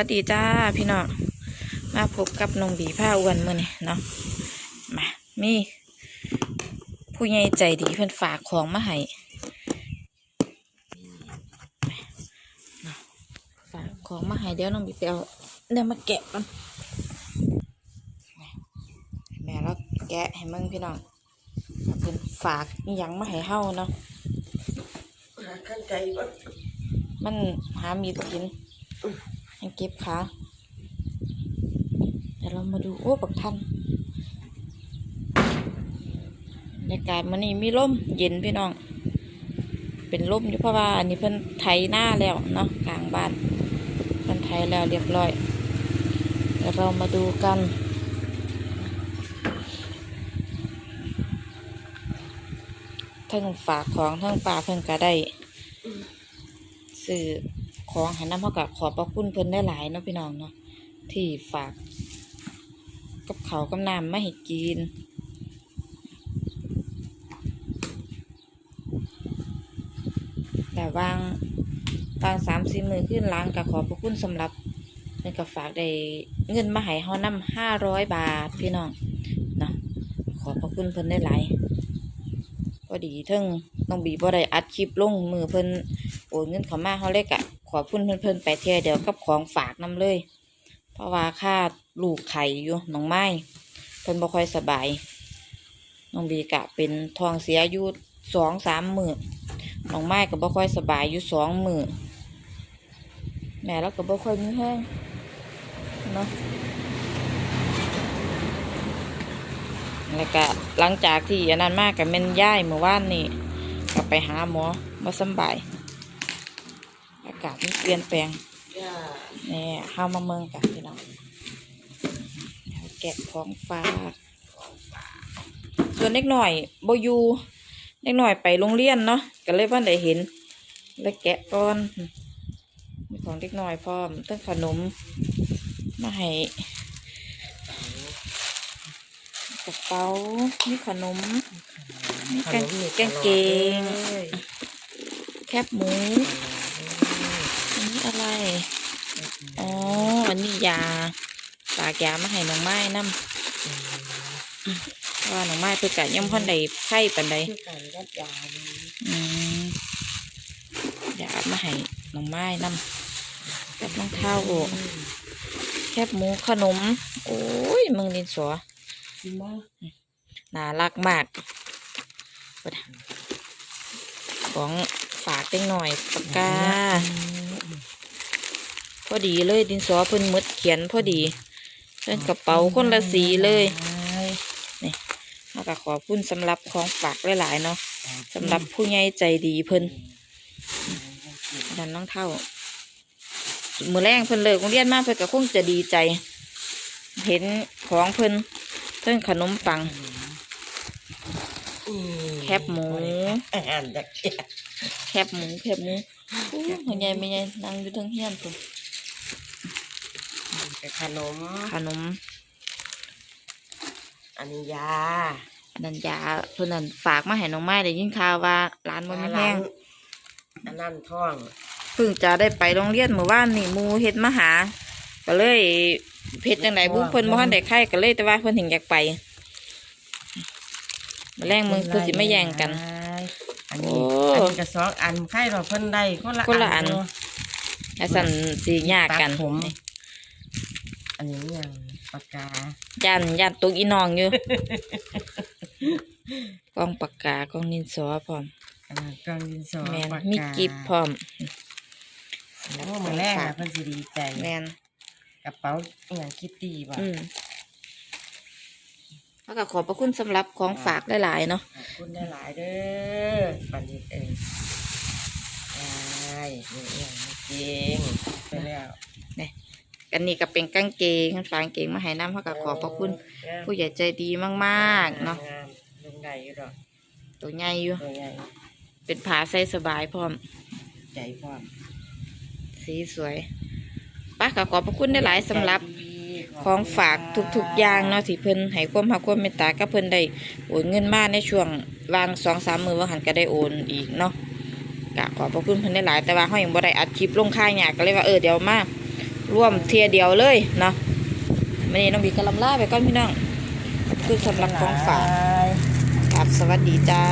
วัสดีจ้าพี่น้องมาพบกับน้องบีผ้าอ้วนมื่อนี่เนาะมามีผู้ใหญ่ใจดีเพิ่นฝากของมาให้เนาะฝากของมาให้เดี๋ยวน้องบีไปเอาเดี๋ยวมาแกะกันแม่แล้วแกะให้มึงพี่น้องเพิ่นฝากอิหยังมาให้เฮาเนาะหาขั้นใจบ่มันหามีดกินังเก็บขาเดี๋ยวเรามาดูโอ้บักทันบรรยากาศมันนี่มีลมเย็นพี่น้อง เป็นลมอยู่เพราะว่าอันนี้เพิ่นไถหน้าแล้วเนาะกลางบ้านเพิ่นไถแล้วเรียบร้อยเดี๋ยวเรามาดูกันทั้งฝากของทั้งปลาเพิ่นก็ได้สื่อ ของหันน้ำเขากับขอบพระคุณเพิ่นได้หลายเนาะพี่น้องเนาะที่ฝาก กับเขากับน้ำไม่ให้กินแต่วางวางสามสี่มือขึ้นล้างกับขอบพระคุณสำหรับเพิ่นกับฝากได้เงินมาให้เฮานำห้าร้อยบาทพี่น้องเนาะขอบพระคุณเพิ่นได้หลายพอดีเทิงน้องบีบ่ได้อัดคลิปลงมือเพิ่นโอนเงินเขามาเขาเล็กอะ ขอบคุณเพื่อนๆไปเที่ยวเดี๋ยวกับของฝากน้ำเลย เพราะว่าค่าลูกไข่อยู่น้องไม้เพิ่นบ่ค่อยสบายน้องบีกะเป็นทองเสียอยู่สองสามมือน้องไม้ก็บ่ค่อยสบายอยู่สองมือแม่แล้วก็บ่ค่อยมีแห้งเนาะแล้วก็หลังจากที่อันนั้นมากกับเม่นย่ายเมื่อวานนี่ก็ไปหาหมอมาสบาย อากาศมันเปลี่ยนแปลงย่านี่เข้ามาเมืองกันพี่น้องแกะของฝากส่วนเล็กหน่อยโบยูเล็กหน่อยไปโรงเรียนเนาะก็เลยว่าได้เห็นเลยแกะก่อนมีของเล็กหน่อยพร้อมตั้งขนมมาให้กระเป๋ามีขนมมีกางกงเกงแคบหมู ไรอ๋อ อันนี้ยาปากยามาให้น้องไม้นำว่าน้องไม้เพื่อกะย่อมพ่นใดไข้ปันใดคือกันกับยานี่อืมยามาให้น้องไม้นำกับน้องเท้าโอแคบหมูขนม โอ้ยมึงดินสอกินบ่น่ารักมากของฝากเล็กหน่อยปากกา พอดีเลยดินสอเพิ่นหมดเขียนพอดีเพิ่นกระเป๋าคนละสีเลยเราก็ขอบคุณสำหรับของฝากหลายๆเนาะสำหรับผู้ใหญ่ใจดีเพิ่นดันน้องเท่ามือแรงเพิ่นเลิกโรงเรียนมาเพิ่นก็คงจะดีใจ เห็นของเพิ่นเพิ่นขนมปังแคบหมูอาหารเด็กแคบหมูแคบหมูอู้หัวใหญ่ไม่ใหญ่นั่งอยู่เทั้งเฮียนพุ่นกับ ขนม ขนม อันนี้ยา อันนันยาเพิ่นนั่นฝากมาให้น้องไม้ได้ยินข่าวว่าร้านมันไม่แห้งอันนั้นท้องเพิ่งจะได้ไปโรงเรียนเมื่อวานนี่หมูเฮ็ดมาหา ก็เลยเพชรจังไดบุเพิ่นบ่ทันได้ไข่ก็เลยแต่ว่าเพิ่นถึงอยากไปมาแรงมึงคือสิไม่แย่งกัน อันโอ้นี้อันนี้ก็สองอันไข่เราเพิ่นได้คนละคนละอันเาถ้าสั่นสิยากกันตัดผม อันนี้ยังปากกาย่านย่านตุกอีน้องอยู่ กล้องปากกากล้องนินสอพร้อมอันนั้นกล่องดินสอแมนปากกามีกิฟพร้อมโอ้มือแรกนะเพิ่นสิดีใจแมนกระเป๋าอหย่างคิตตี้บ่อืมแล้วก็ขอบพระคุณสำหรับของฝากหลายๆเนาะขอบคุณได้หลายๆเด้อปันนี้เอ้ยได้นี่อหย่างนี้เก่งไปแล้ว อันนี้ก็เป็นกางเกงฝากางเกงมาให้น้ำเขาก็ขอบพระคุณผู้ใหญ่ใจดีมากๆเนาะงามลุงได้อยู่ดอกตัวใหญ่อยู่ตัวใหญ่เป็นผ้าใส่สบายพร้อมใจพร้อมสีสวยป้าก็ขอบพระคุณได้หลายๆสำหรับใจดีของฝากทุกๆอย่างเนาะที่เพิ่นให้ความรักความเมตตากับเพิ่นได้โอนเงินมาในช่วงวางสองสามมือว่าหันก็ได้โอนอีกเนาะกะขอบพระคุณเพิ่นได้หลายแต่ว่าเขายังบ่ได้อัดคลิปลงค่ายหยากก็เลยว่าเออเดี๋ยวมา ร่วมเทียเดียวเลยเนาะวันนี้น้องบีกำลังลาไปก่อนพี่น้องขอบคุณสำหรับของฝากบ๊ยบยครับสวัสดีจ้า